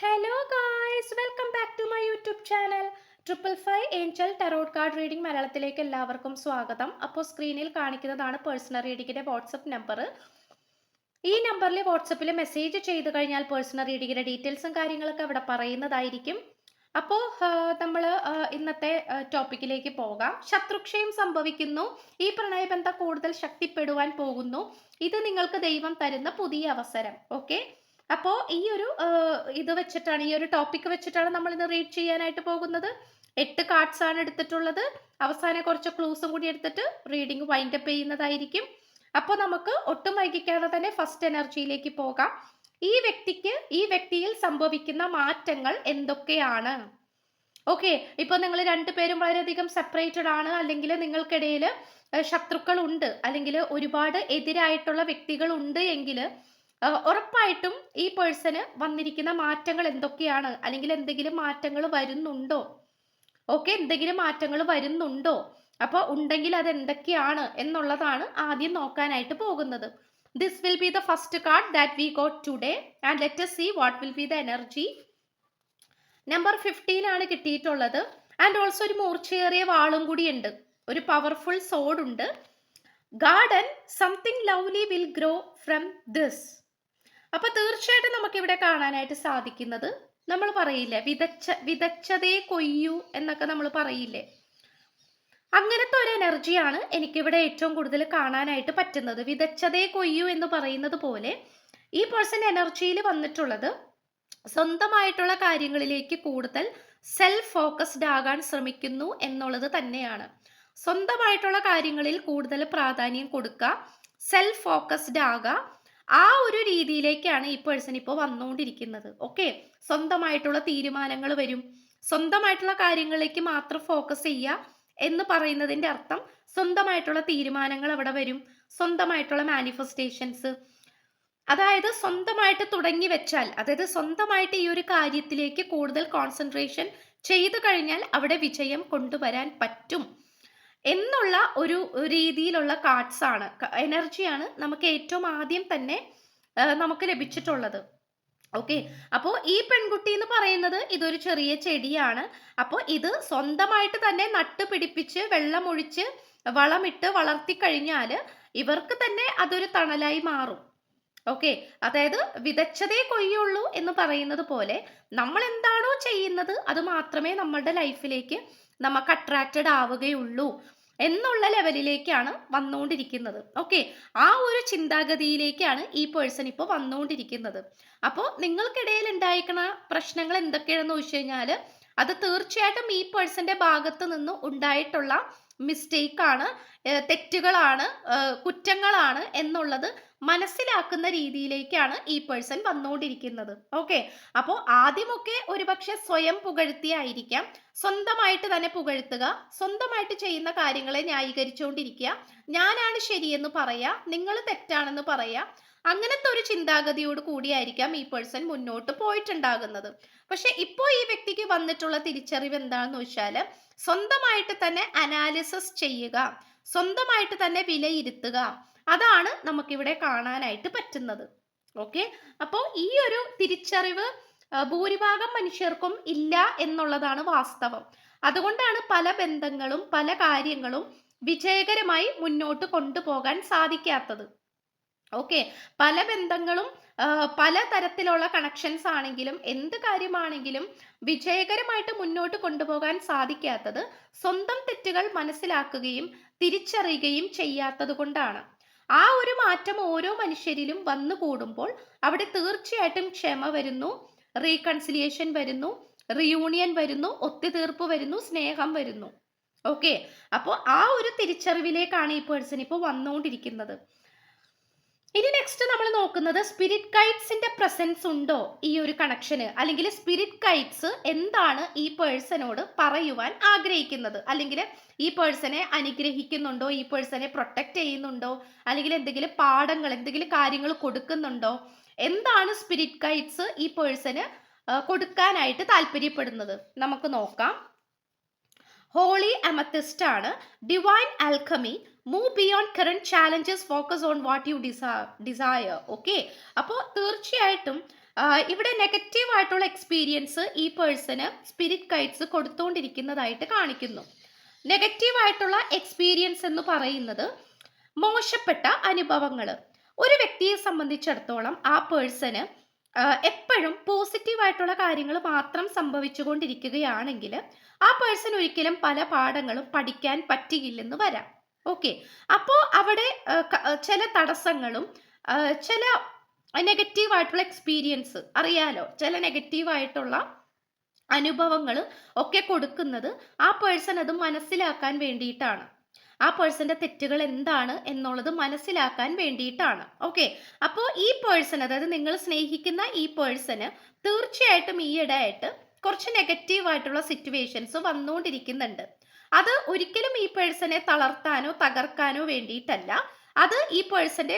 Hello guys welcome back to my YouTube channel triple five angel tarot card reading മലയാളത്തിലേക്ക് എല്ലാവർക്കും സ്വാഗതം. അപ്പോൾ സ്ക്രീനിൽ കാണിക്കുന്നതാണ് പേഴ്സണൽ റീഡിങ്ങിന്റെ വാട്സപ്പ് നമ്പർ ഈ നമ്പറിൽ വാട്സപ്പിൽ മെസ്സേജ് ചെയ്ത് കഴിഞ്ഞാൽ പേഴ്സണൽ റീഡിങ്ങിന്റെ ഡീറ്റെയിൽസും കാര്യങ്ങളൊക്കെ അവിടെ പറയുന്നതായിരിക്കും. അപ്പോൾ നമ്മൾ ഇന്നത്തെ ടോപ്പിക്കിലേക്ക് പോകാം. ശത്രുക്ഷയം സംഭവിക്കുന്നു. ഈ പ്രണയബന്ധം കൂടുതൽ ശക്തിപ്പെടുവാൻ പോകുന്നു. ഇത് നിങ്ങൾക്ക് ദൈവം തരുന്ന പുതിയ അവസരം. ഓക്കെ അപ്പോൾ ഈ ഒരു ഇത് വെച്ചിട്ടാണ് ഈ ഒരു ടോപ്പിക് വെച്ചിട്ടാണ് നമ്മൾ ഇന്ന് റീഡ് ചെയ്യാനായിട്ട് പോകുന്നത്. എട്ട് കാർഡ്സ് ആണ് എടുത്തിട്ടുള്ളത്. അവസാനം കുറച്ച് ക്ലൂസും കൂടി എടുത്തിട്ട് റീഡിംഗ് വൈൻഡപ്പ് ചെയ്യുന്നതായിരിക്കും. അപ്പോൾ നമുക്ക് ഒട്ടും വൈകിക്കാതെ തന്നെ ഫസ്റ്റ് എനർജിയിലേക്ക് പോകാം. ഈ വ്യക്തിക്ക് ഈ വ്യക്തിയിൽ സംഭവിക്കുന്ന മാറ്റങ്ങൾ എന്തൊക്കെയാണ്? ഓക്കെ ഇപ്പൊ നിങ്ങൾ രണ്ടുപേരും വളരെയധികം സെപ്പറേറ്റഡ് ആണ്. അല്ലെങ്കിൽ നിങ്ങൾക്കിടയിൽ ശത്രുക്കൾ ഉണ്ട് അല്ലെങ്കിൽ ഒരുപാട് എതിരായിട്ടുള്ള വ്യക്തികൾ ഉണ്ട് എങ്കിൽ ഉറപ്പായിട്ടും ഈ പേഴ്സന് വന്നിരിക്കുന്ന മാറ്റങ്ങൾ എന്തൊക്കെയാണ്? അല്ലെങ്കിൽ എന്തെങ്കിലും മാറ്റങ്ങൾ വരുന്നുണ്ടോ? ഓക്കെ എന്തെങ്കിലും മാറ്റങ്ങൾ വരുന്നുണ്ടോ? അപ്പോൾ ഉണ്ടെങ്കിൽ അത് എന്തൊക്കെയാണ് എന്നുള്ളതാണ് ആദ്യം നോക്കാനായിട്ട് പോകുന്നത്. This will be the first card that we got today and let see what will be the energy number fifteen ആണ് കിട്ടിയിട്ടുള്ളത്. ആൻഡ് ഓൾസോ ഒരു മൂർച്ചയേറിയ വാളും കൂടിയുണ്ട് ഒരു പവർഫുൾ സോഡ് ഉണ്ട്. Garden something lovely will grow from this അപ്പൊ തീർച്ചയായിട്ടും നമുക്ക് ഇവിടെ കാണാനായിട്ട് സാധിക്കുന്നത് നമ്മൾ പറയില്ലേ വിതച്ച വിതച്ചതേ കൊയ്യൂ എന്നൊക്കെ നമ്മൾ പറയില്ലേ? അങ്ങനത്തെ ഒരു എനർജിയാണ് എനിക്കിവിടെ ഏറ്റവും കൂടുതൽ കാണാനായിട്ട് പറ്റുന്നത്. വിതച്ചതേ കൊയ്യൂ എന്ന് പറയുന്നത് പോലെ ഈ പേഴ്സൺ എനർജിയിൽ വന്നിട്ടുള്ളത് സ്വന്തമായിട്ടുള്ള കാര്യങ്ങളിലേക്ക് കൂടുതൽ സെൽഫ് ഫോക്കസ്ഡ് ആകാൻ ശ്രമിക്കുന്നു എന്നുള്ളത് തന്നെയാണ്. സ്വന്തമായിട്ടുള്ള കാര്യങ്ങളിൽ കൂടുതൽ പ്രാധാന്യം കൊടുക്കുക സെൽഫ് ഫോക്കസ്ഡ് ആകുക ആ ഒരു രീതിയിലേക്കാണ് ഈ പേഴ്സൺ ഇപ്പോൾ വന്നുകൊണ്ടിരിക്കുന്നത് ഓക്കെ സ്വന്തമായിട്ടുള്ള തീരുമാനങ്ങൾ വരും. സ്വന്തമായിട്ടുള്ള കാര്യങ്ങളിലേക്ക് മാത്രം ഫോക്കസ് ചെയ്യുക എന്ന് പറയുന്നതിന്റെ അർത്ഥം സ്വന്തമായിട്ടുള്ള തീരുമാനങ്ങൾ അവിടെ വരും. സ്വന്തമായിട്ടുള്ള മാനിഫെസ്റ്റേഷൻസ് അതായത് സ്വന്തമായിട്ട് തുടങ്ങി വെച്ചാൽ അതായത് സ്വന്തമായിട്ട് ഈ ഒരു കാര്യത്തിലേക്ക് കൂടുതൽ കോൺസെൻട്രേഷൻ ചെയ്തു കഴിഞ്ഞാൽ അവിടെ വിജയം കൊണ്ടുവരാൻ പറ്റും. എന്നുള്ള ഒരു രീതിയിലുള്ള കാർഡ്സ് ആണ്. എനർജിയാണ് നമുക്ക് ഏറ്റവും ആദ്യം തന്നെ നമുക്ക് ലഭിച്ചിട്ടുള്ളത്. ഓക്കെ അപ്പോൾ ഈ പെൺകുട്ടി എന്ന് പറയുന്നത് ഇതൊരു ചെറിയ ചെടിയാണ്. അപ്പോൾ ഇത് സ്വന്തമായിട്ട് തന്നെ നട്ട് പിടിപ്പിച്ച് വെള്ളമൊഴിച്ച് വളമിട്ട് വളർത്തി കഴിഞ്ഞാൽ ഇവർക്ക് തന്നെ അതൊരു തണലായി മാറും. ഓക്കെ അതായത് വിതച്ചതേ കൊയ്യുള്ളൂ എന്ന് പറയുന്നത് പോലെ നമ്മൾ എന്താണോ ചെയ്യുന്നത് അത് മാത്രമേ നമ്മളുടെ ലൈഫിലേക്ക് നമുക്ക് അട്രാക്റ്റഡ് ആവുകയുള്ളൂ. എന്നുള്ള ലെവലിലേക്കാണ് വന്നുകൊണ്ടിരിക്കുന്നത്. ഓക്കെ ആ ഒരു ചിന്താഗതിയിലേക്കാണ് ഈ പേഴ്സൺ ഇപ്പോൾ വന്നുകൊണ്ടിരിക്കുന്നത്. അപ്പോൾ നിങ്ങൾക്കിടയിൽ ഉണ്ടായിരിക്കുന്ന പ്രശ്നങ്ങൾ എന്തൊക്കെയാണെന്ന് ചോദിച്ചു കഴിഞ്ഞാൽ അത് തീർച്ചയായിട്ടും ഈ പേഴ്സന്റെ ഭാഗത്ത് നിന്ന് ഉണ്ടായിട്ടുള്ള മിസ്റ്റേക്കാണ് തെറ്റുകളാണ് കുറ്റങ്ങളാണ് എന്നുള്ളത് മനസ്സിലാക്കുന്ന രീതിയിലേക്കാണ് ഈ പേഴ്സൺ വന്നുകൊണ്ടിരിക്കുന്നത് ഓക്കെ അപ്പോൾ ആദ്യമൊക്കെ ഒരുപക്ഷെ സ്വയം പുകഴ്ത്തിയായിരിക്കാം സ്വന്തമായിട്ട് തന്നെ പുകഴ്ത്തുക സ്വന്തമായിട്ട് ചെയ്യുന്ന കാര്യങ്ങളെ ന്യായീകരിച്ചുകൊണ്ടിരിക്കുക ഞാനാണ് ശരിയെന്ന് പറയാ നിങ്ങൾ തെറ്റാണെന്ന് പറയാ. അങ്ങനത്തെ ഒരു ചിന്താഗതിയോട് കൂടിയായിരിക്കാം ഈ പേഴ്സൺ മുന്നോട്ട് പോയിട്ടുണ്ടാകുന്നത്. പക്ഷെ ഇപ്പോൾ ഈ വ്യക്തിക്ക് വന്നിട്ടുള്ള തിരിച്ചറിവ് എന്താണെന്ന് വെച്ചാൽ സ്വന്തമായിട്ട് തന്നെ അനാലിസിസ് ചെയ്യുക സ്വന്തമായിട്ട് തന്നെ വിലയിരുത്തുക അതാണ് നമുക്കിവിടെ കാണാനായിട്ട് പറ്റുന്നത്. ഓക്കെ അപ്പോൾ ഈ ഒരു തിരിച്ചറിവ് ഭൂരിഭാഗം മനുഷ്യർക്കും ഇല്ല എന്നുള്ളതാണ് വാസ്തവം. അതുകൊണ്ടാണ് പല ബന്ധങ്ങളും പല കാര്യങ്ങളും വിജയകരമായി മുന്നോട്ട് കൊണ്ടുപോകാൻ സാധിക്കാത്തത്. ഓക്കെ പല ബന്ധങ്ങളും പല തരത്തിലുള്ള കണക്ഷൻസ് ആണെങ്കിലും എന്ത് കാര്യമാണെങ്കിലും വിജയകരമായിട്ട് മുന്നോട്ട് കൊണ്ടുപോകാൻ സാധിക്കാത്തത് സ്വന്തം തെറ്റുകൾ മനസ്സിലാക്കുകയും തിരിച്ചറിയുകയും ചെയ്യാത്തത് കൊണ്ടാണ്. ആ ഒരു മാറ്റം ഓരോ മനുഷ്യരിലും വന്നു കൂടുമ്പോൾ അവിടെ തീർച്ചയായിട്ടും ക്ഷമ വരുന്നു റീകൺസിലിയേഷൻ വരുന്നു റിയൂണിയൻ വരുന്നു ഒത്തുതീർപ്പ് വരുന്നു സ്നേഹം വരുന്നു. ഓക്കെ അപ്പോൾ ആ ഒരു തിരിച്ചറിവിലേക്കാണ് ഈ പേഴ്സൺ ഇപ്പോൾ വന്നുകൊണ്ടിരിക്കുന്നത്. ഇനി നെക്സ്റ്റ് നമ്മൾ നോക്കുന്നത് സ്പിരിറ്റ് കൈറ്റ്സിന്റെ പ്രസൻസ് ഉണ്ടോ ഈ ഒരു കണക്ഷന് അല്ലെങ്കിൽ സ്പിരിറ്റ് കൈറ്റ്സ് എന്താണ് ഈ പേഴ്സണോട് പറയുവാൻ ആഗ്രഹിക്കുന്നത്? അല്ലെങ്കിൽ ഈ പേഴ്സണെ അനുഗ്രഹിക്കുന്നുണ്ടോ? ഈ പേഴ്സണെ പ്രൊട്ടക്റ്റ് ചെയ്യുന്നുണ്ടോ? അല്ലെങ്കിൽ എന്തെങ്കിലും പാഠങ്ങൾ എന്തെങ്കിലും കാര്യങ്ങൾ കൊടുക്കുന്നുണ്ടോ? എന്താണ് സ്പിരിറ്റ് കൈറ്റ്സ് ഈ പേഴ്സന് കൊടുക്കാനായിട്ട് താല്പര്യപ്പെടുന്നത്? നമുക്ക് നോക്കാം. ഹോളി അമത്തിസ്റ്റ് ആണ് divine alchemy move beyond current challenges focus on what you desire desire okay അപ്പോൾ തീർച്ചയായിട്ടും ഇവിടെ നെഗറ്റീവ് ആയിട്ടുള്ള എക്സ്പീരിയൻസ് ഈ പേഴ്സന് സ്പിരിറ്റ് ഗൈഡ്സ് കൊടുത്തുകൊണ്ടിരിക്കുന്നതായിട്ട് കാണിക്കുന്നു. നെഗറ്റീവ് ആയിട്ടുള്ള എക്സ്പീരിയൻസ് എന്ന് പറയുന്നത് മോശപ്പെട്ട അനുഭവങ്ങൾ ഒരു വ്യക്തിയെ സംബന്ധിച്ചിടത്തോളം ആ പേഴ്സന് എപ്പോഴും പോസിറ്റീവ് ആയിട്ടുള്ള കാര്യങ്ങൾ മാത്രം സംഭവിച്ചുകൊണ്ടിരിക്കുകയാണെങ്കിൽ ആ പേഴ്സൺ ഒരിക്കലും പല പാഠങ്ങളും പഠിക്കാൻ പറ്റിയില്ലെന്ന് വരാം. ഓക്കെ അപ്പോൾ അവിടെ ചില തടസ്സങ്ങളും ചില നെഗറ്റീവ് ആയിട്ടുള്ള എക്സ്പീരിയൻസ് അറിയാലോ? ചില നെഗറ്റീവ് ആയിട്ടുള്ള അനുഭവങ്ങൾ ഒക്കെ കൊടുക്കുന്നത് ആ പേഴ്സൺ അത് മനസ്സിലാക്കാൻ വേണ്ടിയിട്ടാണ്. ആ പേഴ്സന്റെ തെറ്റുകൾ എന്താണ് എന്നുള്ളത് മനസ്സിലാക്കാൻ വേണ്ടിയിട്ടാണ്. ഓക്കെ അപ്പോൾ ഈ പേഴ്സൺ അതായത് നിങ്ങൾ സ്നേഹിക്കുന്ന ഈ പേഴ്സന് തീർച്ചയായിട്ടും ഈയിടെയായിട്ട് കുറച്ച് നെഗറ്റീവ് ആയിട്ടുള്ള സിറ്റുവേഷൻസ് വന്നുകൊണ്ടിരിക്കുന്നുണ്ട്. അത് ഒരിക്കലും ഈ പേഴ്സണെ തളർത്താനോ തകർക്കാനോ വേണ്ടിയിട്ടല്ല. അത് ഈ പേഴ്സന്റെ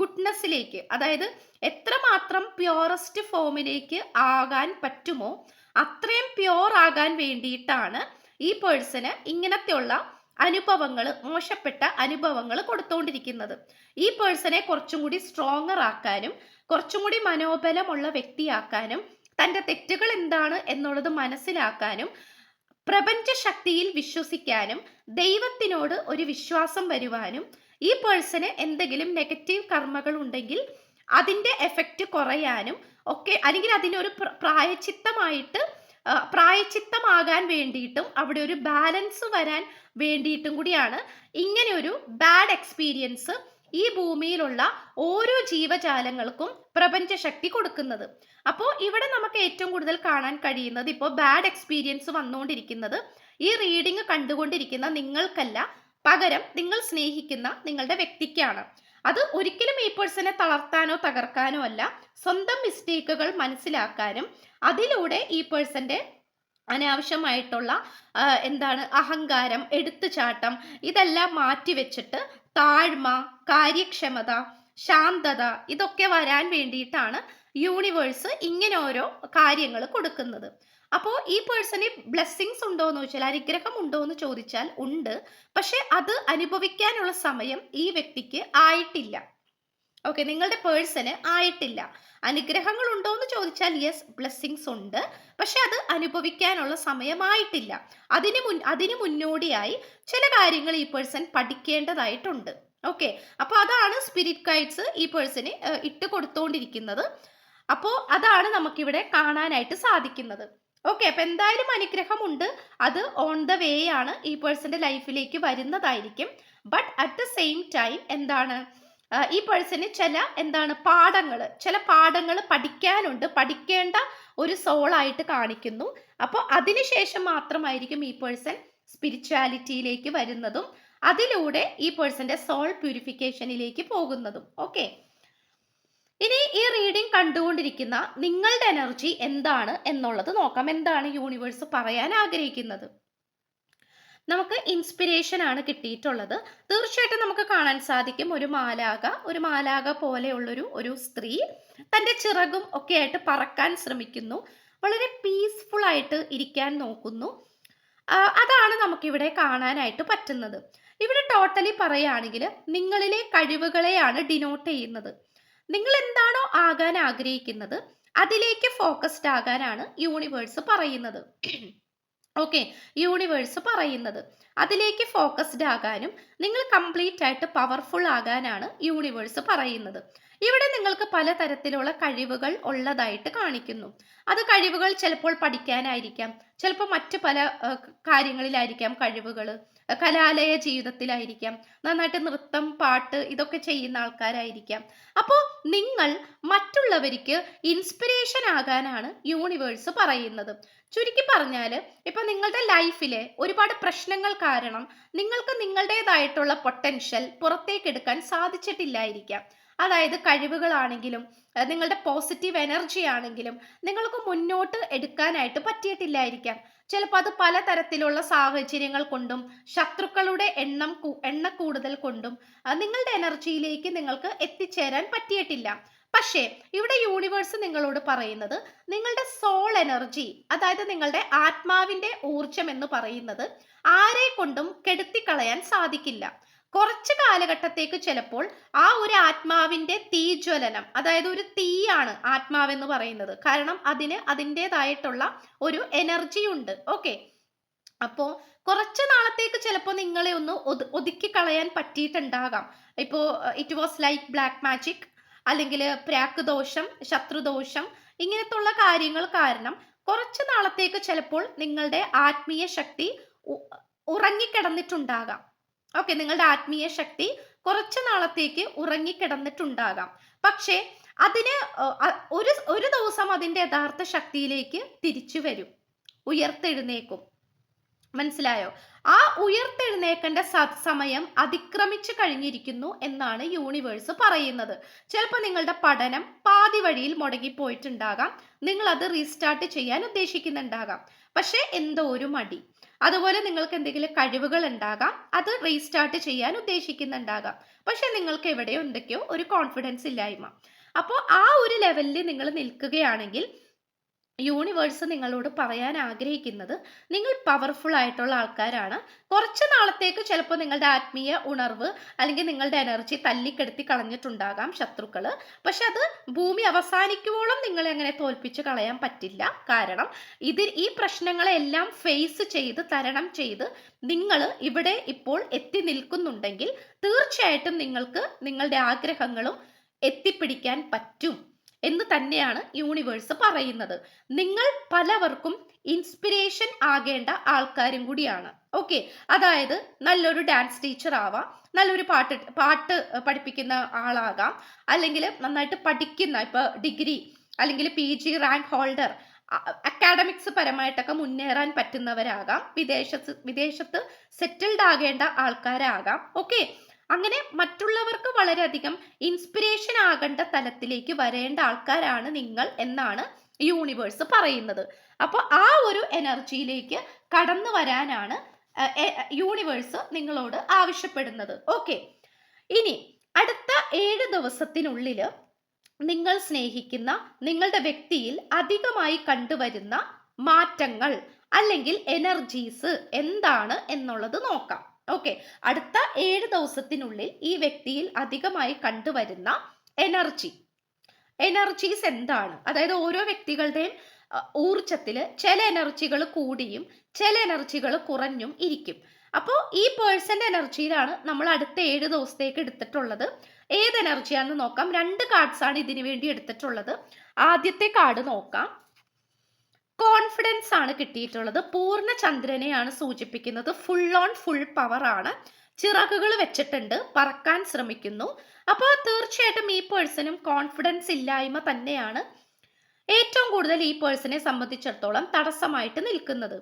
ഗുഡ്നെസ്സിലേക്ക് അതായത് എത്രമാത്രം പ്യോറസ്റ്റ് ഫോമിലേക്ക് ആകാൻ പറ്റുമോ അത്രയും പ്യോർ ആകാൻ വേണ്ടിയിട്ടാണ് ഈ പേഴ്സന് ഇങ്ങനത്തെയുള്ള അനുഭവങ്ങൾ മോശപ്പെട്ട അനുഭവങ്ങൾ കൊടുത്തുകൊണ്ടിരിക്കുന്നത് ഈ പേഴ്സണെ കുറച്ചും കൂടി സ്ട്രോങ്ങർ ആക്കാനും കുറച്ചും കൂടി മനോബലമുള്ള വ്യക്തിയാക്കാനും തന്റെ തെറ്റുകൾ എന്താണ് എന്നുള്ളത് മനസ്സിലാക്കാനും പ്രപഞ്ച ശക്തിയിൽ വിശ്വസിക്കാനും ദൈവത്തിനോട് ഒരു വിശ്വാസം വരുവാനും ഈ പേഴ്സന് എന്തെങ്കിലും നെഗറ്റീവ് കർമ്മകൾ ഉണ്ടെങ്കിൽ അതിന്റെ എഫക്റ്റ് കുറയാനും ഒക്കെ അല്ലെങ്കിൽ അതിനൊരു പ്ര- പ്രായച്ചിത്തമായിട്ട് പ്രായച്ചിത്തമാകാൻ വേണ്ടിയിട്ടും അവിടെ ഒരു ബാലൻസ് വരാൻ വേണ്ടിയിട്ടും കൂടിയാണ് ഇങ്ങനെ ഒരു ബാഡ് എക്സ്പീരിയൻസ് ഈ ഭൂമിയിലുള്ള ഓരോ ജീവജാലങ്ങൾക്കും പ്രപഞ്ചശക്തി കൊടുക്കുന്നത്. അപ്പോൾ ഇവിടെ നമുക്ക് ഏറ്റവും കൂടുതൽ കാണാൻ കഴിയുന്നത് ഇപ്പോൾ ബാഡ് എക്സ്പീരിയൻസ് വന്നുകൊണ്ടിരിക്കുന്നത്. ഈ റീഡിങ് കണ്ടുകൊണ്ടിരിക്കുന്ന നിങ്ങൾക്കല്ല പകരം നിങ്ങൾ സ്നേഹിക്കുന്ന നിങ്ങളുടെ വ്യക്തിക്കാണ്. അത് ഒരിക്കലും ഈ പേഴ്സണെ തളർത്താനോ തകർക്കാനോ അല്ല. സ്വന്തം മിസ്റ്റേക്കുകൾ മനസ്സിലാക്കാനും അതിലൂടെ ഈ പേഴ്സന്റെ അനാവശ്യമായിട്ടുള്ള എന്താണ് അഹങ്കാരം എടുത്തുചാട്ടം ഇതെല്ലാം മാറ്റിവെച്ചിട്ട് താഴ്മ കാര്യക്ഷമത ശാന്തത ഇതൊക്കെ വരാൻ വേണ്ടിയിട്ടാണ് യൂണിവേഴ്സ് ഇങ്ങനെ ഓരോ കാര്യങ്ങൾ കൊടുക്കുന്നത്. അപ്പോൾ ഈ പേഴ്സണിൽ ബ്ലെസ്സിങ്സ് ഉണ്ടോ എന്ന് ചോദിച്ചാൽ അനുഗ്രഹം ഉണ്ടോ എന്ന് ചോദിച്ചാൽ ഉണ്ട്. പക്ഷെ അത് അനുഭവിക്കാനുള്ള സമയം ഈ വ്യക്തിക്ക് ആയിട്ടില്ല. ഓക്കെ നിങ്ങളുടെ പേഴ്സന് ആയിട്ടില്ല. അനുഗ്രഹങ്ങൾ ഉണ്ടോ എന്ന് ചോദിച്ചാൽ യെസ് ബ്ലെസ്സിങ്സ് ഉണ്ട്. പക്ഷെ അത് അനുഭവിക്കാനുള്ള സമയമായിട്ടില്ല. അതിന് മുൻ അതിന് മുന്നോടിയായി ചില കാര്യങ്ങൾ ഈ പേഴ്സൺ പഠിക്കേണ്ടതായിട്ടുണ്ട്. ഓക്കെ അപ്പോൾ അതാണ് സ്പിരിറ്റ് ഗൈഡ്സ് ഈ പേഴ്സന് ഇട്ട് കൊടുത്തുകൊണ്ടിരിക്കുന്നത് അപ്പോൾ അതാണ് നമുക്കിവിടെ കാണാനായിട്ട് സാധിക്കുന്നത്. ഓക്കെ അപ്പൊ എന്തായാലും അനുഗ്രഹമുണ്ട്. അത് ഓൺ ദ വേ ആണ് ഈ പേഴ്സന്റെ ലൈഫിലേക്ക് വരുന്നതായിരിക്കും. But at the same time എന്താണ്? ഈ പേഴ്സന് ചില എന്താണ് പാഠങ്ങൾ ചില പാഠങ്ങൾ പഠിക്കാനുണ്ട് പഠിക്കേണ്ട ഒരു സോളായിട്ട് കാണിക്കുന്നു. അപ്പോൾ അതിനുശേഷം മാത്രമായിരിക്കും ഈ പേഴ്സൺ സ്പിരിച്വാലിറ്റിയിലേക്ക് വരുന്നതും അതിലൂടെ ഈ പേഴ്സന്റെ സോൾ പ്യൂരിഫിക്കേഷനിലേക്ക് പോകുന്നതും. ഓക്കെ ഇനി ഈ റീഡിംഗ് കണ്ടുകൊണ്ടിരിക്കുന്ന നിങ്ങളുടെ എനർജി എന്താണ് എന്നുള്ളത് നോക്കാം. എന്താണ് യൂണിവേഴ്സ് പറയാൻ ആഗ്രഹിക്കുന്നത്? നമുക്ക് ഇൻസ്പിരേഷൻ ആണ് കിട്ടിയിട്ടുള്ളത്. തീർച്ചയായിട്ടും നമുക്ക് കാണാൻ സാധിക്കും ഒരു മാലാക ഒരു മാലാക പോലെയുള്ളൊരു ഒരു സ്ത്രീ തന്റെ ചിറകും ഒക്കെ ആയിട്ട് പറക്കാൻ ശ്രമിക്കുന്നു. വളരെ പീസ്ഫുൾ ആയിട്ട് ഇരിക്കാൻ നോക്കുന്നു. അതാണ് നമുക്കിവിടെ കാണാനായിട്ട് പറ്റുന്നത്. ഇവിടെ ടോട്ടലി പറയുകയാണെങ്കിൽ നിങ്ങളിലെ കഴിവുകളെയാണ് ഡിനോട്ട് ചെയ്യുന്നത്. നിങ്ങൾ എന്താണോ ആകാൻ ആഗ്രഹിക്കുന്നത് അതിലേക്ക് ഫോക്കസ്ഡ് ആകാനാണ് യൂണിവേഴ്സ് പറയുന്നത്. ഓക്കെ യൂണിവേഴ്സ് പറയുന്നത്. അതിലേക്ക് ഫോക്കസ്ഡ് ആകാനും നിങ്ങൾ കംപ്ലീറ്റ് ആയിട്ട് പവർഫുൾ ആകാനാണ് യൂണിവേഴ്സ് പറയുന്നത്. ഇവിടെ നിങ്ങൾക്ക് പലതരത്തിലുള്ള കഴിവുകൾ ഉള്ളതായിട്ട് കാണിക്കുന്നു. അത് കഴിവുകൾ ചിലപ്പോൾ പഠിക്കാനായിരിക്കാം ചിലപ്പോൾ മറ്റ് പല കാര്യങ്ങളിലായിരിക്കാം കഴിവുകൾ. കലാലയ ജീവിതത്തിലായിരിക്കാം നന്നായിട്ട് നൃത്തം പാട്ട് ഇതൊക്കെ ചെയ്യുന്ന ആൾക്കാരായിരിക്കാം. അപ്പോൾ നിങ്ങൾ മറ്റുള്ളവർക്ക് ഇൻസ്പിറേഷൻ ആകാനാണ് യൂണിവേഴ്സ് പറയുന്നത്. ചുരുക്കി പറഞ്ഞാൽ ഇപ്പൊ നിങ്ങളുടെ ലൈഫിലെ ഒരുപാട് പ്രശ്നങ്ങൾ കാരണം നിങ്ങൾക്ക് നിങ്ങളുടേതായിട്ടുള്ള പൊട്ടൻഷ്യൽ പുറത്തേക്കെടുക്കാൻ സാധിച്ചിട്ടില്ലായിരിക്കാം. അതായത് കഴിവുകളാണെങ്കിലും നിങ്ങളുടെ പോസിറ്റീവ് എനർജി ആണെങ്കിലും നിങ്ങൾക്ക് മുന്നോട്ട് എടുക്കാനായിട്ട് പറ്റിയിട്ടില്ലായിരിക്കാം. ചിലപ്പോൾ അത് പലതരത്തിലുള്ള സാഹചര്യങ്ങൾ കൊണ്ടും ശത്രുക്കളുടെ എണ്ണം എണ്ണ കൂടുതൽ കൊണ്ടും നിങ്ങളുടെ എനർജിയിലേക്ക് നിങ്ങൾക്ക് എത്തിച്ചേരാൻ പറ്റിയിട്ടില്ല. പക്ഷേ ഇവിടെ യൂണിവേഴ്സ് നിങ്ങളോട് പറയുന്നത് നിങ്ങളുടെ സോൾ എനർജി അതായത് നിങ്ങളുടെ ആത്മാവിന്റെ ഊർജം എന്ന് പറയുന്നത് ആരെ കൊണ്ടും കെടുത്തിക്കളയാൻ സാധിക്കില്ല. കുറച്ച് കാലഘട്ടത്തേക്ക് ചിലപ്പോൾ ആ ഒരു ആത്മാവിന്റെ തീജ്വലനം അതായത് ഒരു തീയാണ് ആത്മാവെന്ന് പറയുന്നത്. കാരണം അതിന് അതിന്റെതായിട്ടുള്ള ഒരു എനർജി ഉണ്ട്. ഓക്കെ അപ്പോ കുറച്ച് നാളത്തേക്ക് ചിലപ്പോൾ നിങ്ങളെ ഒന്ന് ഒതു ഒതുക്കി കളയാൻ പറ്റിയിട്ടുണ്ടാകാം. ഇപ്പോ it was like black magic അല്ലെങ്കിൽ പ്രാക്ക് ദോഷം ശത്രുദോഷം ഇങ്ങനത്തുള്ള കാര്യങ്ങൾ കാരണം കുറച്ച് നാളത്തേക്ക് ചിലപ്പോൾ നിങ്ങളുടെ ആത്മീയ ശക്തി ഉറങ്ങിക്കിടന്നിട്ടുണ്ടാകാം. ഓക്കെ നിങ്ങളുടെ ആത്മീയ ശക്തി കുറച്ച് നാളത്തേക്ക് ഉറങ്ങിക്കിടന്നിട്ടുണ്ടാകാം. പക്ഷേ അതിന് ഒരു ഒരു ദിവസം അതിന്റെ യഥാർത്ഥ ശക്തിയിലേക്ക് തിരിച്ചു വരും. ഉയർത്തെഴുന്നേക്കും. മനസ്സിലായോ? ആ ഉയർത്തെഴുന്നേക്കേണ്ട സമയം അതിക്രമിച്ചു കഴിഞ്ഞിരിക്കുന്നു എന്നാണ് യൂണിവേഴ്സ് പറയുന്നത്. ചിലപ്പോൾ നിങ്ങളുടെ പഠനം പാതി വഴിയിൽ മുടങ്ങിപ്പോയിട്ടുണ്ടാകാം. നിങ്ങൾ അത് റീസ്റ്റാർട്ട് ചെയ്യാൻ ഉദ്ദേശിക്കുന്നുണ്ടാകാം. പക്ഷേ എന്തോ ഒരു മടി. അതുപോലെ നിങ്ങൾക്ക് എന്തെങ്കിലും കഴിവുകൾ ഉണ്ടാകാം അത് റീസ്റ്റാർട്ട് ചെയ്യാൻ ഉദ്ദേശിക്കുന്നുണ്ടാകാം. പക്ഷെ നിങ്ങൾക്ക് എവിടെയോ എന്തൊക്കെയോ ഒരു കോൺഫിഡൻസ് ഇല്ലായ്മ. അപ്പോൾ ആ ഒരു ലെവലിൽ നിങ്ങൾ നിൽക്കുകയാണെങ്കിൽ യൂണിവേഴ്സ് നിങ്ങളോട് പറയാൻ ആഗ്രഹിക്കുന്നത് നിങ്ങൾ പവർഫുൾ ആയിട്ടുള്ള ആൾക്കാരാണ്. കുറച്ച് നാളത്തേക്ക് ചിലപ്പോൾ നിങ്ങളുടെ ആത്മീയ ഉണർവ് അല്ലെങ്കിൽ നിങ്ങളുടെ എനർജി തല്ലിക്കെടുത്തി കളഞ്ഞിട്ടുണ്ടാകാം ശത്രുക്കൾ പക്ഷെ അത് ഭൂമി അവസാനിക്കുവോളം നിങ്ങളെ അങ്ങനെ തോൽപ്പിച്ച് കളയാൻ പറ്റില്ല. കാരണം ഇത് ഈ പ്രശ്നങ്ങളെല്ലാം ഫേസ് ചെയ്ത് തരണം ചെയ്ത് നിങ്ങൾ ഇവിടെ ഇപ്പോൾ എത്തി നിൽക്കുന്നുണ്ടെങ്കിൽ തീർച്ചയായിട്ടും നിങ്ങൾക്ക് നിങ്ങളുടെ ആഗ്രഹങ്ങളും എത്തിപ്പിടിക്കാൻ പറ്റും. എന്ന് തന്നെയാണ് യൂണിവേഴ്സ് പറയുന്നത്. നിങ്ങൾ പലവർക്കും ഇൻസ്പിരേഷൻ ആകേണ്ട ആൾക്കാരും കൂടിയാണ്. ഓക്കെ അതായത് നല്ലൊരു ഡാൻസ് ടീച്ചർ ആവാം നല്ലൊരു പാട്ട് പാട്ട് പഠിപ്പിക്കുന്ന ആളാകാം അല്ലെങ്കിൽ നന്നായിട്ട് പഠിക്കുന്ന ഇപ്പോൾ ഡിഗ്രി അല്ലെങ്കിൽ P G rank holder academics പരമായിട്ടൊക്കെ മുന്നേറാൻ പറ്റുന്നവരാകാം വിദേശത്ത് വിദേശത്ത് സെറ്റിൽഡ് ആകേണ്ട ആൾക്കാരാകാം. ഓക്കെ അങ്ങനെ മറ്റുള്ളവർക്ക് വളരെയധികം ഇൻസ്പിരേഷൻ ആകേണ്ട തലത്തിലേക്ക് വരേണ്ട ആൾക്കാരാണ് നിങ്ങൾ എന്നാണ് യൂണിവേഴ്സ് പറയുന്നത്. അപ്പോൾ ആ ഒരു എനർജിയിലേക്ക് കടന്നു വരാനാണ് യൂണിവേഴ്സ് നിങ്ങളോട് ആവശ്യപ്പെടുന്നത്. ഓക്കെ ഇനി അടുത്ത ഏഴ് ദിവസത്തിനുള്ളിൽ നിങ്ങൾ സ്നേഹിക്കുന്ന നിങ്ങളുടെ വ്യക്തിയിൽ അധികമായി കണ്ടുവരുന്ന മാറ്റങ്ങൾ അല്ലെങ്കിൽ എനർജീസ് എന്താണ് എന്നുള്ളത് നോക്കാം. ഓക്കെ അടുത്ത ഏഴ് ദിവസത്തിനുള്ളിൽ ഈ വ്യക്തിയിൽ അധികമായി കണ്ടുവരുന്ന എനർജി എനർജീസ് എന്താണ്? അതായത് ഓരോ വ്യക്തികളുടെയും ഊർജത്തിൽ ചില എനർജികൾ കൂടിയും ചില എനർജികൾ കുറഞ്ഞും ഇരിക്കും. അപ്പോൾ ഈ പേഴ്സന്റെ എനർജിയിലാണ് നമ്മൾ അടുത്ത ഏഴ് ദിവസത്തേക്ക് എടുത്തിട്ടുള്ളത്. ഏത് എനർജിയാണെന്ന് നോക്കാം. രണ്ട് കാർഡ്സ് ആണ് ഇതിനു വേണ്ടി എടുത്തിട്ടുള്ളത്. ആദ്യത്തെ കാർഡ് നോക്കാം. കോൺഫിഡൻസ് ആണ് കിട്ടിയിട്ടുള്ളത്. പൂർണ ചന്ദ്രനെയാണ് സൂചിപ്പിക്കുന്നത്. ഫുൾ ഓൺ ഫുൾ പവർ ആണ്. ചിറകുകൾ വെച്ചിട്ടുണ്ട്. പറക്കാൻ ശ്രമിക്കുന്നു. അപ്പോൾ തീർച്ചയായിട്ടും ഈ പേഴ്സണും കോൺഫിഡൻസ് ഇല്ലായ്മ തന്നെയാണ് ഏറ്റവും കൂടുതൽ ഈ പേഴ്സണെ സംബന്ധിച്ചിടത്തോളം തടസ്സമായിട്ട് നിൽക്കുന്നത്.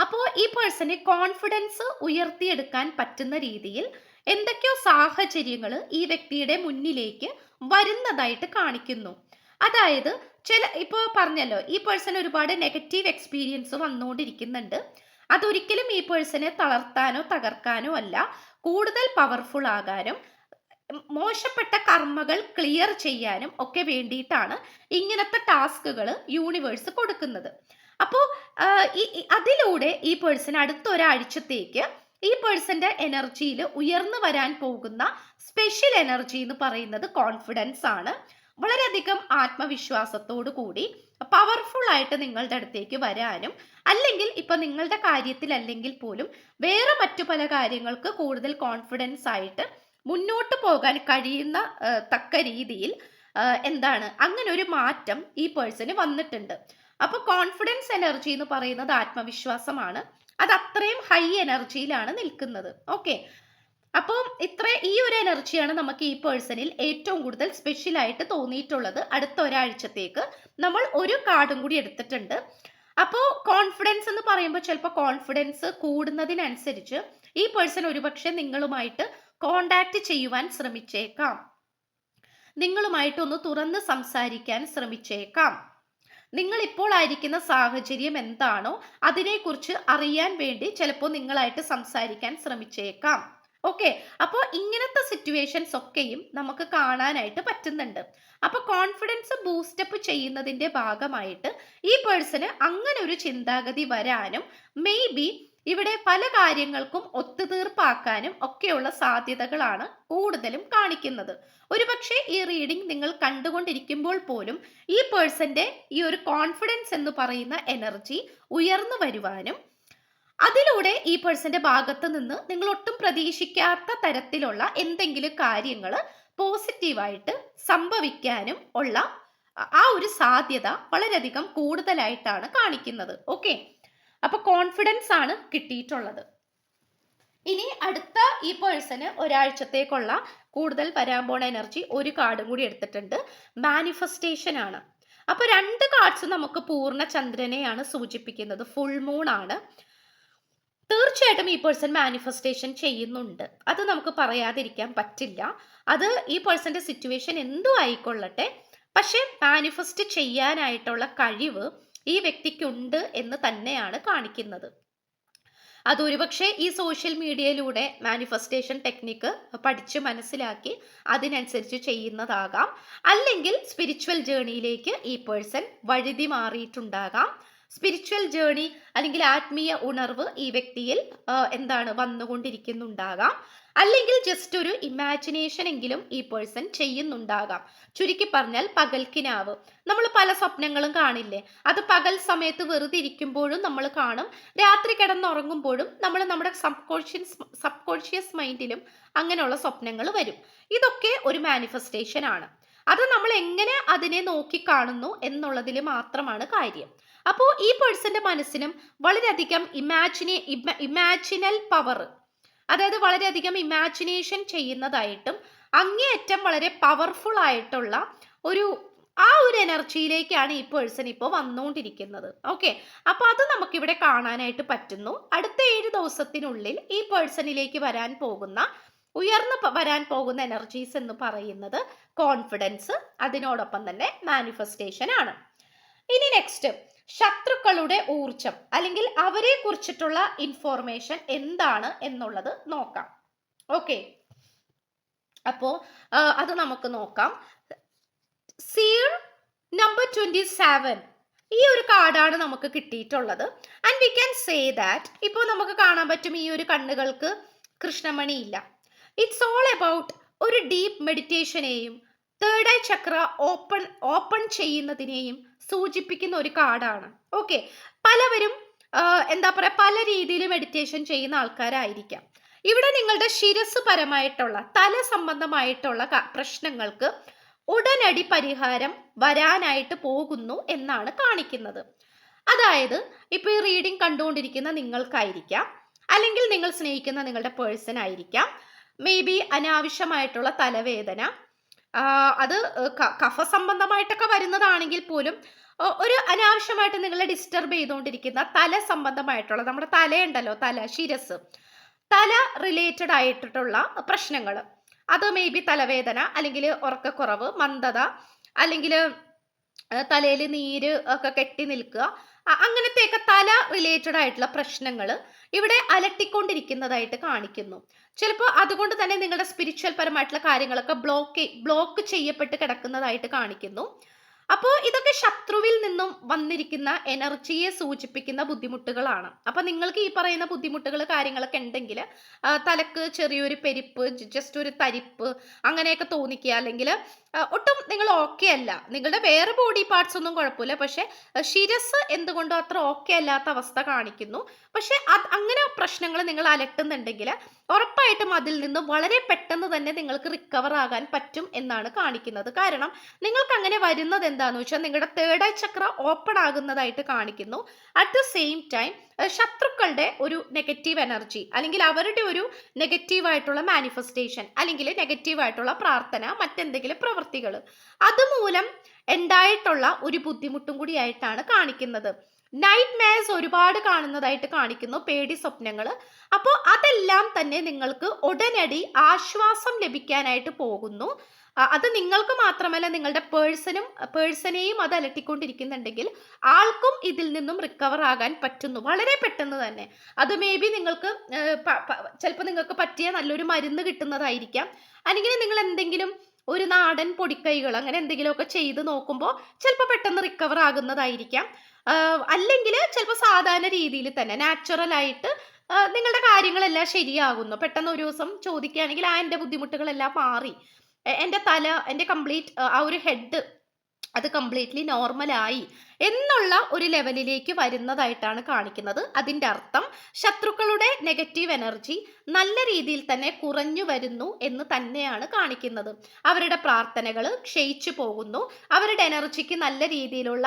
അപ്പോൾ ഈ പേഴ്സണെ കോൺഫിഡൻസ് ഉയർത്തിയെടുക്കാൻ പറ്റുന്ന രീതിയിൽ എന്തൊക്കെയോ സാഹചര്യങ്ങൾ ഈ വ്യക്തിയുടെ മുന്നിലേക്ക് വരുന്നതായിട്ട് കാണിക്കുന്നു. അതായത് ചില ഇപ്പോൾ പറഞ്ഞല്ലോ ഈ പേഴ്സൺ ഒരുപാട് നെഗറ്റീവ് എക്സ്പീരിയൻസ് വന്നുകൊണ്ടിരിക്കുന്നുണ്ട്. അതൊരിക്കലും ഈ പേഴ്സണെ തളർത്താനോ തകർക്കാനോ അല്ല. കൂടുതൽ പവർഫുൾ ആകാനും മോശപ്പെട്ട കർമ്മകൾ ക്ലിയർ ചെയ്യാനും ഒക്കെ വേണ്ടിയിട്ടാണ് ഇങ്ങനത്തെ ടാസ്കുകൾ യൂണിവേഴ്സ് കൊടുക്കുന്നത്. അപ്പോൾ അതിലൂടെ ഈ പേഴ്സൺ അടുത്ത ഒരാഴ്ചത്തേക്ക് ഈ പേഴ്സന്റെ എനർജിയിൽ ഉയർന്നു വരാൻ പോകുന്ന സ്പെഷ്യൽ എനർജി എന്ന് പറയുന്നത് കോൺഫിഡൻസ് ആണ്. വളരെയധികം ആത്മവിശ്വാസത്തോടു കൂടി പവർഫുൾ ആയിട്ട് നിങ്ങളുടെ അടുത്തേക്ക് വരാനും അല്ലെങ്കിൽ ഇപ്പൊ നിങ്ങളുടെ കാര്യത്തിൽ അല്ലെങ്കിൽ പോലും വേറെ മറ്റു പല കാര്യങ്ങൾക്ക് കൂടുതൽ കോൺഫിഡൻസ് ആയിട്ട് മുന്നോട്ട് പോകാൻ കഴിയുന്ന തക്ക രീതിയിൽ എന്താണ് അങ്ങനെ ഒരു മാറ്റം ഈ പേഴ്സന് വന്നിട്ടുണ്ട്. അപ്പൊ കോൺഫിഡൻസ് എനർജി എന്ന് പറയുന്നത് ആത്മവിശ്വാസമാണ്. അത് അത്രയും ഹൈ എനർജിയിലാണ് നിൽക്കുന്നത്. ഓക്കെ അപ്പോൾ ഇത്ര ഈ ഒരു എനർജിയാണ് നമുക്ക് ഈ പേഴ്സണിൽ ഏറ്റവും കൂടുതൽ സ്പെഷ്യൽ ആയിട്ട് തോന്നിയിട്ടുള്ളത് അടുത്ത ഒരാഴ്ചത്തേക്ക്. നമ്മൾ ഒരു കാർഡും കൂടി എടുത്തിട്ടുണ്ട്. അപ്പോൾ കോൺഫിഡൻസ് എന്ന് പറയുമ്പോൾ ചിലപ്പോൾ കോൺഫിഡൻസ് കൂടുന്നതിനനുസരിച്ച് ഈ പേഴ്സൺ ഒരുപക്ഷെ നിങ്ങളുമായിട്ട് കോണ്ടാക്ട് ചെയ്യുവാൻ ശ്രമിച്ചേക്കാം. നിങ്ങളുമായിട്ട് ഒന്ന് തുറന്ന് സംസാരിക്കാൻ ശ്രമിച്ചേക്കാം. നിങ്ങൾ ഇപ്പോൾ ആയിരിക്കുന്ന സാഹചര്യം എന്താണോ അതിനെക്കുറിച്ച് അറിയാൻ വേണ്ടി ചിലപ്പോൾ നിങ്ങളായിട്ട് സംസാരിക്കാൻ ശ്രമിച്ചേക്കാം. ഓക്കെ അപ്പോൾ ഇങ്ങനത്തെ സിറ്റുവേഷൻസ് ഒക്കെയും നമുക്ക് കാണാനായിട്ട് പറ്റുന്നുണ്ട്. അപ്പോൾ കോൺഫിഡൻസ് ബൂസ്റ്റപ്പ് ചെയ്യുന്നതിന്റെ ഭാഗമായിട്ട് ഈ പേഴ്സണ് അങ്ങനെ ഒരു ചിന്താഗതി വരാനും മേ ബി ഇവിടെ പല കാര്യങ്ങൾക്കും ഒത്തുതീർപ്പാക്കാനും ഒക്കെയുള്ള സാധ്യതകളാണ് കൂടുതലും കാണിക്കുന്നത്. ഒരുപക്ഷെ ഈ റീഡിംഗ് നിങ്ങൾ കണ്ടുകൊണ്ടിരിക്കുമ്പോൾ പോലും ഈ പേഴ്സന്റെ ഈ ഒരു കോൺഫിഡൻസ് എന്ന് പറയുന്ന എനർജി ഉയർന്നു വരുവാനും അതിലൂടെ ഈ പേഴ്സന്റെ ഭാഗത്ത് നിന്ന് നിങ്ങൾ ഒട്ടും പ്രതീക്ഷിക്കാത്ത തരത്തിലുള്ള എന്തെങ്കിലും കാര്യങ്ങൾ പോസിറ്റീവായിട്ട് സംഭവിക്കാനും ഉള്ള ആ ഒരു സാധ്യത വളരെയധികം കൂടുതലായിട്ടാണ് കാണിക്കുന്നത്. ഓക്കെ അപ്പൊ കോൺഫിഡൻസ് ആണ് കിട്ടിയിട്ടുള്ളത്. ഇനി അടുത്ത ഈ പേഴ്സന് ഒരാഴ്ചത്തേക്കുള്ള കൂടുതൽ വരാൻ പോണ എനർജി ഒരു കാർഡും കൂടി എടുത്തിട്ടുണ്ട്. മാനിഫെസ്റ്റേഷൻ ആണ്. അപ്പൊ രണ്ട് കാർഡ്സ് നമുക്ക് പൂർണ ചന്ദ്രനെയാണ് സൂചിപ്പിക്കുന്നത്. ഫുൾ മൂൺ ആണ്. തീർച്ചയായിട്ടും ഈ പേഴ്സൺ മാനിഫെസ്റ്റേഷൻ ചെയ്യുന്നുണ്ട്. അത് നമുക്ക് പറയാതിരിക്കാൻ പറ്റില്ല. അത് ഈ പേഴ്സന്റെ സിറ്റുവേഷൻ എന്തു ആയിക്കൊള്ളട്ടെ. പക്ഷെ മാനിഫെസ്റ്റ് ചെയ്യാനായിട്ടുള്ള കഴിവ് ഈ വ്യക്തിക്കുണ്ട് എന്ന് തന്നെയാണ് കാണിക്കുന്നത്. അതൊരുപക്ഷെ ഈ സോഷ്യൽ മീഡിയയിലൂടെ മാനിഫെസ്റ്റേഷൻ ടെക്നിക്ക് പഠിച്ച് മനസ്സിലാക്കി അതിനനുസരിച്ച് ചെയ്യുന്നതാകാം. അല്ലെങ്കിൽ സ്പിരിച്വൽ ജേണിയിലേക്ക് ഈ പേഴ്സൺ വഴുതി മാറിയിട്ടുണ്ടാകാം. സ്പിരിച്വൽ ജേണി അല്ലെങ്കിൽ ആത്മീയ ഉണർവ് ഈ വ്യക്തിയിൽ എന്താണ് വന്നുകൊണ്ടിരിക്കുന്നുണ്ടാകാം. അല്ലെങ്കിൽ ജസ്റ്റ് ഒരു ഇമാജിനേഷൻ എങ്കിലും ഈ പേഴ്സൺ ചെയ്യുന്നുണ്ടാകാം. ചുരുക്കി പറഞ്ഞാൽ പകൽക്കിനാവ്. നമ്മൾ പല സ്വപ്നങ്ങളും കാണില്ലേ? അത് പകൽ സമയത്ത് വെറുതെ ഇരിക്കുമ്പോഴും നമ്മൾ കാണും. രാത്രി കിടന്നുറങ്ങുമ്പോഴും നമ്മൾ നമ്മുടെ സബ് കോൺഷ്യസ് സബ് കോൺഷ്യസ് മൈൻഡിലും അങ്ങനെയുള്ള സ്വപ്നങ്ങൾ വരും. ഇതൊക്കെ ഒരു മാനിഫെസ്റ്റേഷൻ ആണ്. അത് നമ്മൾ എങ്ങനെ അതിനെ നോക്കി കാണുന്നു എന്നുള്ളതിൽ മാത്രമാണ് കാര്യം. അപ്പോൾ ഈ പേഴ്സന്റെ മനസ്സിനും വളരെയധികം ഇമാജിനെ ഇമാജിനൽ പവർ അതായത് വളരെയധികം ഇമാജിനേഷൻ ചെയ്യുന്നതായിട്ടും അങ്ങേയറ്റം വളരെ പവർഫുൾ ആയിട്ടുള്ള ഒരു ആ ഒരു എനർജിയിലേക്കാണ് ഈ പേഴ്സൺ ഇപ്പോൾ വന്നുകൊണ്ടിരിക്കുന്നത് ഓക്കെ അപ്പോൾ അത് നമുക്കിവിടെ കാണാനായിട്ട് പറ്റുന്നു. അടുത്ത ഏഴ് ദിവസത്തിനുള്ളിൽ ഈ പേഴ്സണിലേക്ക് വരാൻ പോകുന്ന ഉയർന്നു വരാൻ പോകുന്ന എനർജീസ് എന്ന് പറയുന്നത് കോൺഫിഡൻസ് അതിനോടൊപ്പം തന്നെ മാനിഫെസ്റ്റേഷൻ ആണ്. ഇനി നെക്സ്റ്റ് ശത്രുക്കളുടെ ഊർജം അല്ലെങ്കിൽ അവരെ കുറിച്ചിട്ടുള്ള ഇൻഫോർമേഷൻ എന്താണ് എന്നുള്ളത് നോക്കാം. ഓക്കെ അപ്പോ അത് നമുക്ക് നോക്കാം. സീർ നമ്പർ ട്വന്റി സെവൻ ഈ ഒരു കാർഡാണ് നമുക്ക് കിട്ടിയിട്ടുള്ളത്. And we can say that ഇപ്പോൾ നമുക്ക് കാണാൻ പറ്റും ഈ ഒരു കണ്ണുകൾക്ക് കൃഷ്ണമണി ഇല്ല ഇറ്റ്സ് ഓൾ അബൌട്ട് ഒരു deep മെഡിറ്റേഷനെയും third eye chakra open open ചെയ്യുന്നതിനെയും സൂചിപ്പിക്കുന്ന ഒരു കാർഡാണ് ഓക്കെ പലവരും എന്താ പറയുക പല രീതിയിൽ മെഡിറ്റേഷൻ ചെയ്യുന്ന ആൾക്കാരായിരിക്കാം. ഇവിടെ നിങ്ങളുടെ ശിരസ് പരമായിട്ടുള്ള തല സംബന്ധമായിട്ടുള്ള പ്രശ്നങ്ങൾക്ക് ഉടനടി പരിഹാരം വരാനായിട്ട് പോകുന്നു എന്നാണ് കാണിക്കുന്നത്. അതായത് ഇപ്പോൾ ഈ റീഡിംഗ് കണ്ടുകൊണ്ടിരിക്കുന്ന നിങ്ങൾക്കായിരിക്കാം അല്ലെങ്കിൽ നിങ്ങൾ സ്നേഹിക്കുന്ന നിങ്ങളുടെ പേഴ്സൺ ആയിരിക്കാം. മേ ബി അനാവശ്യമായിട്ടുള്ള തലവേദന അത് കഫ സംബന്ധമായിട്ടൊക്കെ വരുന്നതാണെങ്കിൽ പോലും ഒരു അനാവശ്യമായിട്ട് നിങ്ങളെ ഡിസ്റ്റർബ് ചെയ്തുകൊണ്ടിരിക്കുന്ന തല സംബന്ധമായിട്ടുള്ള നമ്മുടെ തലയുണ്ടല്ലോ തല ശിരസ് തല റിലേറ്റഡ് ആയിട്ടുള്ള പ്രശ്നങ്ങൾ അത് മേ ബി തലവേദന അല്ലെങ്കിൽ ഉറക്കക്കുറവ് മന്ദത അല്ലെങ്കിൽ തലയിൽ നീര് ഒക്കെ കെട്ടി നിൽക്കുക അങ്ങനത്തെയൊക്കെ തല റിലേറ്റഡ് ആയിട്ടുള്ള പ്രശ്നങ്ങൾ ഇവിടെ അലട്ടിക്കൊണ്ടിരിക്കുന്നതായിട്ട് കാണിക്കുന്നു. ചിലപ്പോൾ അതുകൊണ്ട് തന്നെ നിങ്ങളുടെ സ്പിരിച്വൽ പരമായിട്ടുള്ള കാര്യങ്ങളൊക്കെ ബ്ലോക്ക് ബ്ലോക്ക് ചെയ്യപ്പെട്ട് കിടക്കുന്നതായിട്ട് കാണിക്കുന്നു. അപ്പോൾ ഇതൊക്കെ ശത്രുവിൽ നിന്നും വന്നിരിക്കുന്ന എനർജിയെ സൂചിപ്പിക്കുന്ന ബുദ്ധിമുട്ടുകളാണ്. അപ്പോൾ നിങ്ങൾക്ക് ഈ പറയുന്ന ബുദ്ധിമുട്ടുകൾ കാര്യങ്ങളൊക്കെ ഉണ്ടെങ്കിൽ തലക്ക് ചെറിയൊരു പെരിപ്പ് ജസ്റ്റ് ഒരു തരിപ്പ് അങ്ങനെയൊക്കെ തോന്നിക്കുക. അല്ലെങ്കിൽ ഒട്ടും നിങ്ങൾ ഓക്കെ അല്ല. നിങ്ങളുടെ വേറെ ബോഡി പാർട്സ് ഒന്നും കുഴപ്പമില്ല. പക്ഷേ ശിരസ് എന്തുകൊണ്ടോ അത്ര ഓക്കെ അല്ലാത്ത അവസ്ഥ കാണിക്കുന്നു. പക്ഷെ അത് അങ്ങനെ പ്രശ്നങ്ങൾ നിങ്ങൾ അലട്ടുന്നുണ്ടെങ്കിൽ ഉറപ്പായിട്ടും അതിൽ നിന്ന് വളരെ പെട്ടെന്ന് തന്നെ നിങ്ങൾക്ക് റിക്കവർ ആകാൻ പറ്റും എന്നാണ് കാണിക്കുന്നത്. കാരണം നിങ്ങൾക്ക് അങ്ങനെ വരുന്നത് എന്താണെന്ന് വെച്ചാൽ നിങ്ങളുടെ തേർഡ് ഐ ചക്ര ഓപ്പൺ ആകുന്നതായിട്ട് കാണിക്കുന്നു. അറ്റ് ദ സെയിം ടൈം ശത്രുക്കളുടെ ഒരു നെഗറ്റീവ് എനർജി അല്ലെങ്കിൽ അവരുടെ ഒരു നെഗറ്റീവായിട്ടുള്ള മാനിഫെസ്റ്റേഷൻ അല്ലെങ്കിൽ നെഗറ്റീവായിട്ടുള്ള പ്രാർത്ഥന മറ്റെന്തെങ്കിലും പ്രവൃത്തികൾ അതുമൂലം ഉണ്ടായിട്ടുള്ള ഒരു ബുദ്ധിമുട്ടും കൂടിയായിട്ടാണ് കാണിക്കുന്നത്. നൈറ്റ് മേഴ്സ് ഒരുപാട് കാണുന്നതായിട്ട് കാണിക്കുന്നു പേടി സ്വപ്നങ്ങൾ അപ്പോൾ അതെല്ലാം തന്നെ നിങ്ങൾക്ക് ഉടനടി ആശ്വാസം ലഭിക്കാനായിട്ട് പോകുന്നു. അത് നിങ്ങൾക്ക് മാത്രമല്ല നിങ്ങളുടെ പേഴ്സണും പേഴ്സണെയും അത് അലട്ടിക്കൊണ്ടിരിക്കുന്നുണ്ടെങ്കിൽ ആൾക്കും ഇതിൽ നിന്നും റിക്കവർ ആകാൻ പറ്റുന്നു വളരെ പെട്ടെന്ന് തന്നെ. അത് മേ ബി നിങ്ങൾക്ക് ചിലപ്പോൾ നിങ്ങൾക്ക് പറ്റിയ നല്ലൊരു മരുന്ന് കിട്ടുന്നതായിരിക്കാം. അല്ലെങ്കിൽ നിങ്ങൾ എന്തെങ്കിലും ഒരു നാടൻ പൊടിക്കൈകൾ അങ്ങനെ എന്തെങ്കിലുമൊക്കെ ചെയ്ത് നോക്കുമ്പോൾ ചിലപ്പോൾ പെട്ടെന്ന് റിക്കവർ ആകുന്നതായിരിക്കാം. അല്ലെങ്കിൽ ചിലപ്പോൾ സാധാരണ രീതിയിൽ തന്നെ നാച്ചുറൽ ആയിട്ട് നിങ്ങളുടെ കാര്യങ്ങളെല്ലാം ശരിയാകുന്നു. പെട്ടെന്ന് ഒരു ദിവസം ചോദിക്കുകയാണെങ്കിൽ ആ എന്റെ ബുദ്ധിമുട്ടുകളെല്ലാം മാറി. എന്റെ തല എന്റെ കംപ്ലീറ്റ് ആ ഒരു ഹെഡ് അത് കംപ്ലീറ്റ്ലി നോർമലായി എന്നുള്ള ഒരു ലെവലിലേക്ക് വരുന്നതായിട്ടാണ് കാണിക്കുന്നത്. അതിന്റെ അർത്ഥം ശത്രുക്കളുടെ നെഗറ്റീവ് എനർജി നല്ല രീതിയിൽ തന്നെ കുറഞ്ഞു വരുന്നു എന്ന് തന്നെയാണ് കാണിക്കുന്നത്. അവരുടെ പ്രാർത്ഥനകൾ ക്ഷയിച്ചു പോകുന്നു. അവരുടെ എനർജിക്ക് നല്ല രീതിയിലുള്ള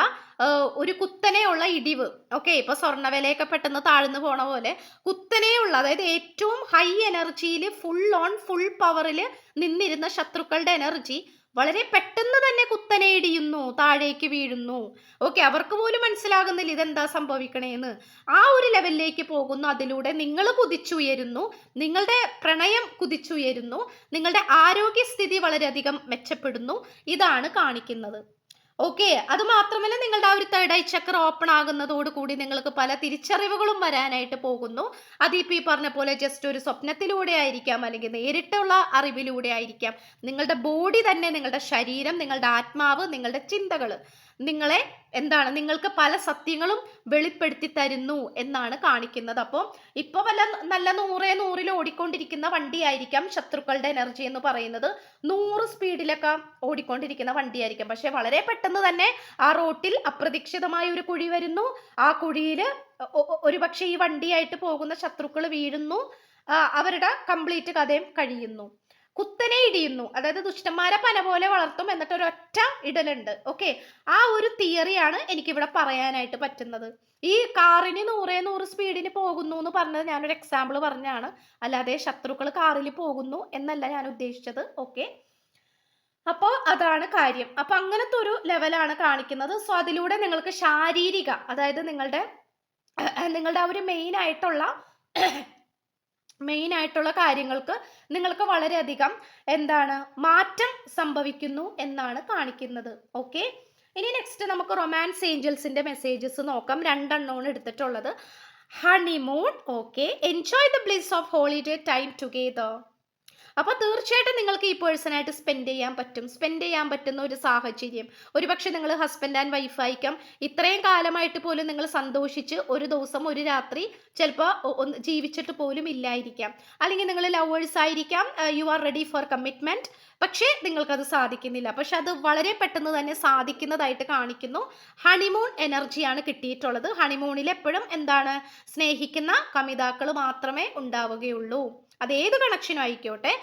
ഒരു കുത്തനെയുള്ള ഇടിവ്. ഓക്കെ ഇപ്പൊ സ്വർണവിലയൊക്കെ പെട്ടെന്ന് താഴ്ന്നു പോണ പോലെ കുത്തനെയുള്ള അതായത് ഏറ്റവും ഹൈ എനർജിയിൽ ഫുൾ ഓൺ ഫുൾ പവറിൽ നിന്നിരുന്ന ശത്രുക്കളുടെ എനർജി വളരെ പെട്ടെന്ന് തന്നെ കുത്തനെ ഇടിയുന്നു താഴേക്ക് വീഴുന്നു. ഓക്കെ അവർക്ക് പോലും മനസ്സിലാകുന്നില്ല ഇതെന്താ സംഭവിക്കണേന്ന്. ആ ഒരു ലെവലിലേക്ക് പോകുന്നു. അതിലൂടെ നിങ്ങൾ കുതിച്ചുയരുന്നു. നിങ്ങളുടെ പ്രണയം കുതിച്ചുയരുന്നു. നിങ്ങളുടെ ആരോഗ്യസ്ഥിതി വളരെയധികം മെച്ചപ്പെടുന്നു. ഇതാണ് കാണിക്കുന്നത്. ഓക്കെ അത് മാത്രമല്ല നിങ്ങളുടെ ആ ഒരു തേർഡ് ഐ ചക്ര ഓപ്പൺ ആകുന്നതോടുകൂടി നിങ്ങൾക്ക് പല തിരിച്ചറിവുകളും വരാനായിട്ട് പോകുന്നു. അതിപ്പോൾ ഈ പറഞ്ഞ പോലെ ജസ്റ്റ് ഒരു സ്വപ്നത്തിലൂടെ ആയിരിക്കാം അല്ലെങ്കിൽ നേരിട്ടുള്ള അറിവിലൂടെ ആയിരിക്കാം. നിങ്ങളുടെ ബോഡി തന്നെ നിങ്ങളുടെ ശരീരം നിങ്ങളുടെ ആത്മാവ് നിങ്ങളുടെ ചിന്തകൾ നിങ്ങളെ എന്താണ് നിങ്ങൾക്ക് പല സത്യങ്ങളും വെളിപ്പെടുത്തി തരുന്നു എന്നാണ് കാണിക്കുന്നത്. അപ്പോൾ ഇപ്പോൾ വല്ല നല്ല നൂറേ നൂറിൽ ഓടിക്കൊണ്ടിരിക്കുന്ന വണ്ടിയായിരിക്കാം ശത്രുക്കളുടെ എനർജി എന്ന് പറയുന്നത്. നൂറ് സ്പീഡിലൊക്കെ ഓടിക്കൊണ്ടിരിക്കുന്ന വണ്ടിയായിരിക്കാം. പക്ഷെ വളരെ പെട്ടെന്ന് തന്നെ ആ റോട്ടിൽ അപ്രതീക്ഷിതമായ ഒരു കുഴി വരുന്നു. ആ കുഴിയിൽ ഒരുപക്ഷെ ഈ വണ്ടിയായിട്ട് പോകുന്ന ശത്രുക്കൾ വീഴുന്നു. അവരുടെ കംപ്ലീറ്റ് കഥയും കഴിയുന്നു. കുത്തനെ ഇടിയുന്നു. അതായത് ദുഷ്ടന്മാരെ പന പോലെ വളർത്തും എന്നിട്ട് ഒരൊറ്റ ഇടലുണ്ട്. ഓക്കെ ആ ഒരു തിയറിയാണ് എനിക്കിവിടെ പറയാനായിട്ട് പറ്റുന്നത്. ഈ കാറിന് നൂറേ നൂറ് സ്പീഡിന് പോകുന്നു എന്ന് പറഞ്ഞത് ഞാനൊരു എക്സാമ്പിൾ പറഞ്ഞാണ് അല്ലാതെ ശത്രുക്കൾ കാറിൽ പോകുന്നു എന്നല്ല ഞാൻ ഉദ്ദേശിച്ചത്. ഓക്കെ അപ്പോൾ അതാണ് കാര്യം. അപ്പൊ അങ്ങനത്തെ ഒരു ലെവലാണ് കാണിക്കുന്നത്. സോ അതിലൂടെ നിങ്ങൾക്ക് ശാരീരിക അതായത് നിങ്ങളുടെ നിങ്ങളുടെ ആ ഒരു മെയിൻ ആയിട്ടുള്ള മെയിൻ ആയിട്ടുള്ള കാര്യങ്ങൾക്ക് നിങ്ങൾക്ക് വളരെയധികം എന്താണ് മാറ്റം സംഭവിക്കുന്നു എന്നാണ് കാണിക്കുന്നത്. ഓക്കെ ഇനി നെക്സ്റ്റ് നമുക്ക് റൊമാൻസ് ഏഞ്ചൽസിന്റെ മെസ്സേജസ് നോക്കാം. രണ്ടെണ്ണമാണ് എടുത്തിട്ടുള്ളത്. Honeymoon okay enjoy the bliss of holiday time together അപ്പോൾ തീർച്ചയായിട്ടും നിങ്ങൾക്ക് ഈ പേഴ്സണായിട്ട് സ്പെൻഡ് ചെയ്യാൻ പറ്റും. സ്പെൻഡ് ചെയ്യാൻ പറ്റുന്ന ഒരു സാഹചര്യം. ഒരുപക്ഷെ നിങ്ങൾ ഹസ്ബൻഡ് ആൻഡ് വൈഫ് ആയിരിക്കാം. ഇത്രയും കാലമായിട്ട് പോലും നിങ്ങൾ സന്തോഷിച്ച് ഒരു ദിവസം ഒരു രാത്രി ചിലപ്പോൾ ജീവിച്ചിട്ട് പോലും ഇല്ലായിരിക്കാം. അല്ലെങ്കിൽ നിങ്ങൾ ലവേഴ്സ് ആയിരിക്കാം. You are ready for commitment പക്ഷേ നിങ്ങൾക്കത് സാധിക്കുന്നില്ല. പക്ഷെ അത് വളരെ പെട്ടെന്ന് തന്നെ സാധിക്കുന്നതായിട്ട് കാണിക്കുന്നു. ഹണിമൂൺ എനർജിയാണ് കിട്ടിയിട്ടുള്ളത്. ഹണിമൂണിൽ എപ്പോഴും എന്താണ് സ്നേഹിക്കുന്ന കമിതാക്കൾ മാത്രമേ ഉണ്ടാവുകയുള്ളൂ. അത് ഏത് കണക്ഷനും ആയിക്കോട്ടെ?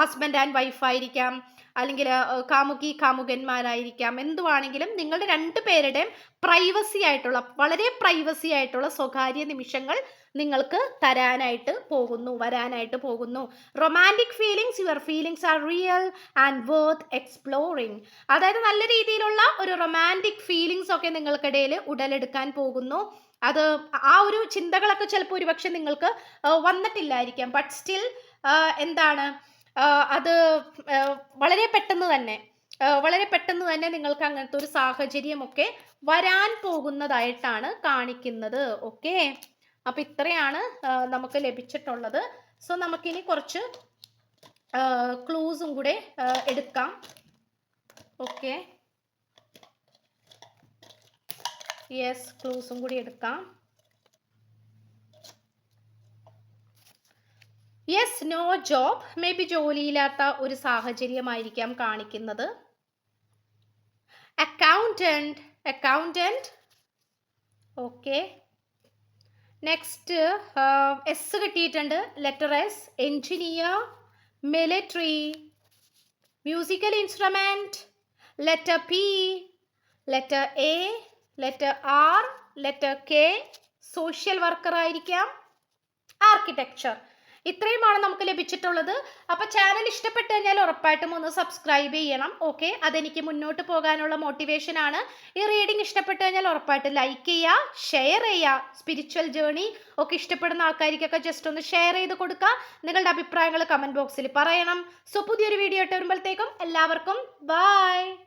ഹസ്ബൻഡ് ആൻഡ് വൈഫായിരിക്കാം അല്ലെങ്കിൽ കാമുകി കാമുകന്മാരായിരിക്കാം എന്തുവാണെങ്കിലും നിങ്ങളുടെ രണ്ട് പേരുടെയും പ്രൈവസി ആയിട്ടുള്ള വളരെ പ്രൈവസി ആയിട്ടുള്ള സ്വകാര്യ നിമിഷങ്ങൾ നിങ്ങൾക്ക് തരാനായിട്ട് പോകുന്നു വരാനായിട്ട് പോകുന്നു. Romantic feelings your feelings are real and worth exploring അതായത് നല്ല രീതിയിലുള്ള ഒരു റൊമാന്റിക് ഫീലിങ്സ് ഒക്കെ നിങ്ങൾക്കിടയിൽ ഉടലെടുക്കാൻ പോകുന്നു. അത് ആ ഒരു ചിന്തകളൊക്കെ ചിലപ്പോൾ ഒരുപക്ഷെ നിങ്ങൾക്ക് വന്നിട്ടില്ലായിരിക്കാം. ബട്ട് സ്റ്റിൽ എന്താണ് അത് വളരെ പെട്ടെന്ന് തന്നെ വളരെ പെട്ടെന്ന് തന്നെ നിങ്ങൾക്ക് അങ്ങനത്തെ ഒരു സാഹചര്യമൊക്കെ വരാൻ പോകുന്നതായിട്ടാണ് കാണിക്കുന്നത്. ഓക്കെ അപ്പം ഇത്രയാണ് നമുക്ക് ലഭിച്ചിട്ടുള്ളത്. സോ നമുക്കിനി കുറച്ച് ക്ലൂസും കൂടെ എടുക്കാം. ഓക്കെ യെസ് ക്ലൂസും കൂടി എടുക്കാം. Yes no job may be ജോലിയില്ലാത്ത ഒരു സാഹചര്യമായിരിക്കാം കാണിക്കുന്നത്. Accountant accountant okay next S കിട്ടിയിട്ടുണ്ട്. Letter S engineer military musical instrument letter P letter A letter R letter K social worker ആയിരിക്കാം. ആർക്കിടെക്ചർ ഇത്രയുമാണ് നമുക്ക് ലഭിച്ചിട്ടുള്ളത്. അപ്പോൾ ചാനൽ ഇഷ്ടപ്പെട്ട് കഴിഞ്ഞാൽ ഉറപ്പായിട്ടും ഒന്ന് സബ്സ്ക്രൈബ് ചെയ്യണം. ഓക്കെ അതെനിക്ക് മുന്നോട്ട് പോകാനുള്ള മോട്ടിവേഷൻ ആണ്. ഈ റീഡിംഗ് ഇഷ്ടപ്പെട്ട് കഴിഞ്ഞാൽ ഉറപ്പായിട്ട് ലൈക്ക് ചെയ്യുക ഷെയർ ചെയ്യുക. സ്പിരിച്വൽ ജേണി ഒക്കെ ഇഷ്ടപ്പെടുന്ന ആൾക്കാർക്കൊക്കെ ജസ്റ്റ് ഒന്ന് ഷെയർ ചെയ്ത് കൊടുക്കുക. നിങ്ങളുടെ അഭിപ്രായങ്ങൾ കമന്റ് ബോക്സിൽ പറയണം. സോ പുതിയൊരു വീഡിയോ ഇട്ട് വരുമ്പോഴത്തേക്കും എല്ലാവർക്കും ബൈ